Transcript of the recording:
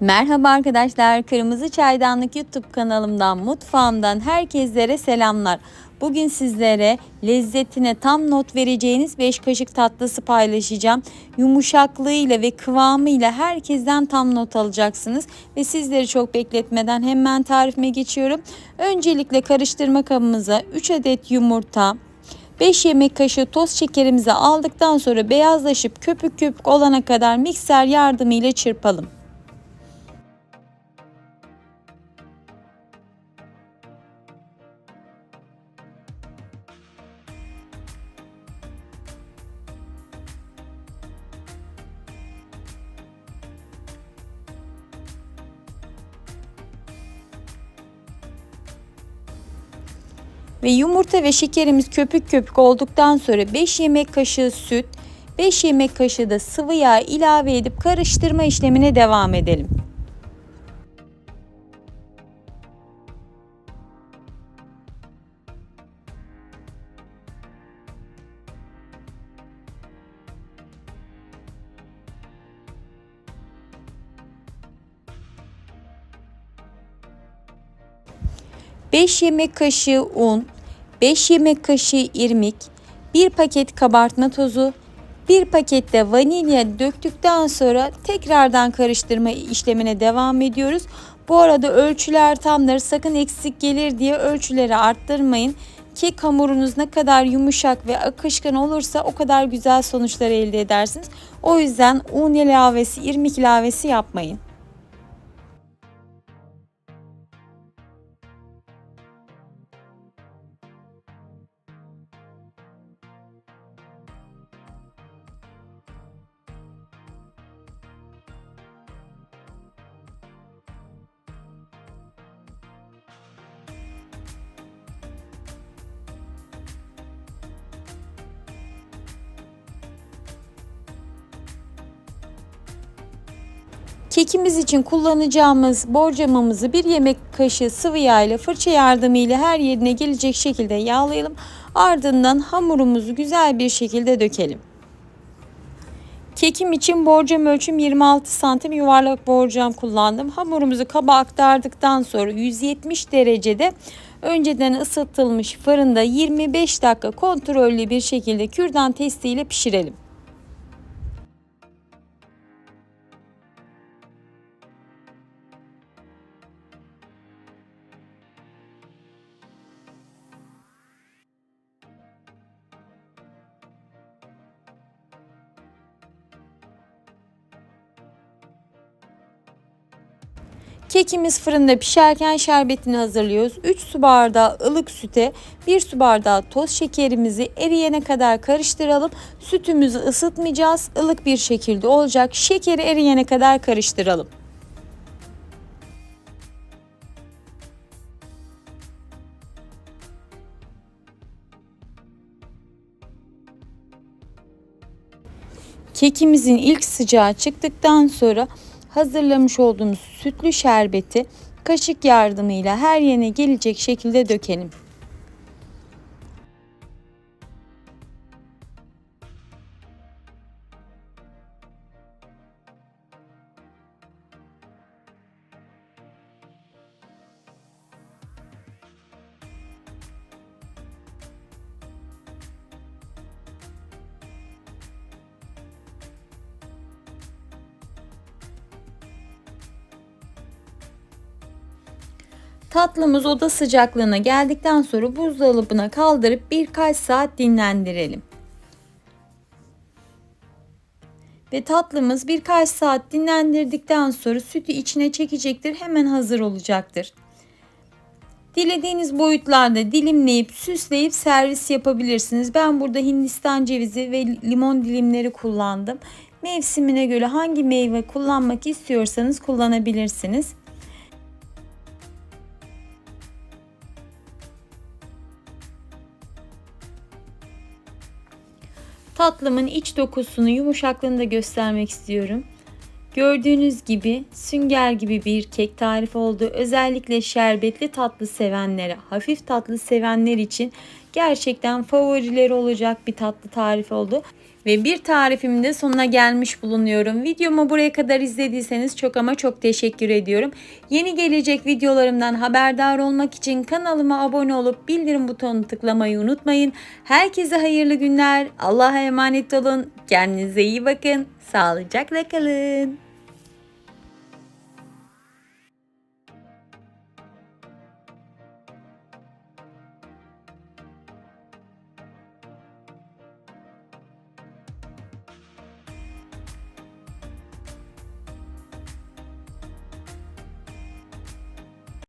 Merhaba arkadaşlar, Kırmızı Çaydanlık YouTube kanalımdan, mutfağımdan herkeslere selamlar. Bugün sizlere lezzetine tam not vereceğiniz 5 kaşık tatlısı paylaşacağım. Yumuşaklığıyla ve kıvamıyla herkesten tam not alacaksınız. Ve sizleri çok bekletmeden hemen tarifime geçiyorum. Öncelikle karıştırma kabımıza 3 adet yumurta, 5 yemek kaşığı toz şekerimizi aldıktan sonra beyazlaşıp köpük köpük olana kadar mikser yardımıyla çırpalım. Ve yumurta ve şekerimiz köpük köpük olduktan sonra 5 yemek kaşığı süt, 5 yemek kaşığı da sıvı yağ ilave edip karıştırma işlemine devam edelim. Beş yemek kaşığı un, 5 yemek kaşığı irmik, 1 paket kabartma tozu, 1 paket de vanilya döktükten sonra tekrardan karıştırma işlemine devam ediyoruz. Bu arada ölçüler tamdır. Sakın eksik gelir diye ölçüleri arttırmayın. Kek hamurunuz ne kadar yumuşak ve akışkan olursa o kadar güzel sonuçlar elde edersiniz. O yüzden un ilavesi, irmik ilavesi yapmayın. Kekimiz için kullanacağımız borcamamızı bir yemek kaşığı sıvı yağ ile fırça yardımıyla her yerine gelecek şekilde yağlayalım. Ardından hamurumuzu güzel bir şekilde dökelim. Kekim için borcam ölçüm 26 santim yuvarlak borcam kullandım. Hamurumuzu kaba aktardıktan sonra 170 derecede önceden ısıtılmış fırında 25 dakika kontrollü bir şekilde kürdan testiyle pişirelim. Kekimiz fırında pişerken şerbetini hazırlıyoruz. 3 su bardağı ılık süte 1 su bardağı toz şekerimizi eriyene kadar karıştıralım. Sütümüzü ısıtmayacağız. ılık bir şekilde olacak. Şekeri eriyene kadar karıştıralım. Kekimizin ilk sıcağı çıktıktan sonra hazırlamış olduğumuz sütlü şerbeti kaşık yardımıyla her yerine gelecek şekilde dökelim. Tatlımız oda sıcaklığına geldikten sonra buzdolabına kaldırıp birkaç saat dinlendirelim. Ve tatlımız birkaç saat dinlendirdikten sonra sütü içine çekecektir. Hemen hazır olacaktır. Dilediğiniz boyutlarda dilimleyip süsleyip servis yapabilirsiniz. Ben burada Hindistan cevizi ve limon dilimleri kullandım. Mevsimine göre hangi meyve kullanmak istiyorsanız kullanabilirsiniz. Tatlımın iç dokusunu, yumuşaklığını da göstermek istiyorum. Gördüğünüz gibi sünger gibi bir kek tarifi oldu. Özellikle şerbetli tatlı sevenlere, hafif tatlı sevenler için gerçekten favorileri olacak bir tatlı tarifi oldu. Ve bir tarifimin de sonuna gelmiş bulunuyorum. Videomu buraya kadar izlediyseniz çok ama çok teşekkür ediyorum. Yeni gelecek videolarımdan haberdar olmak için kanalıma abone olup bildirim butonunu tıklamayı unutmayın. Herkese hayırlı günler. Allah'a emanet olun. Kendinize iyi bakın. Sağlıcakla kalın.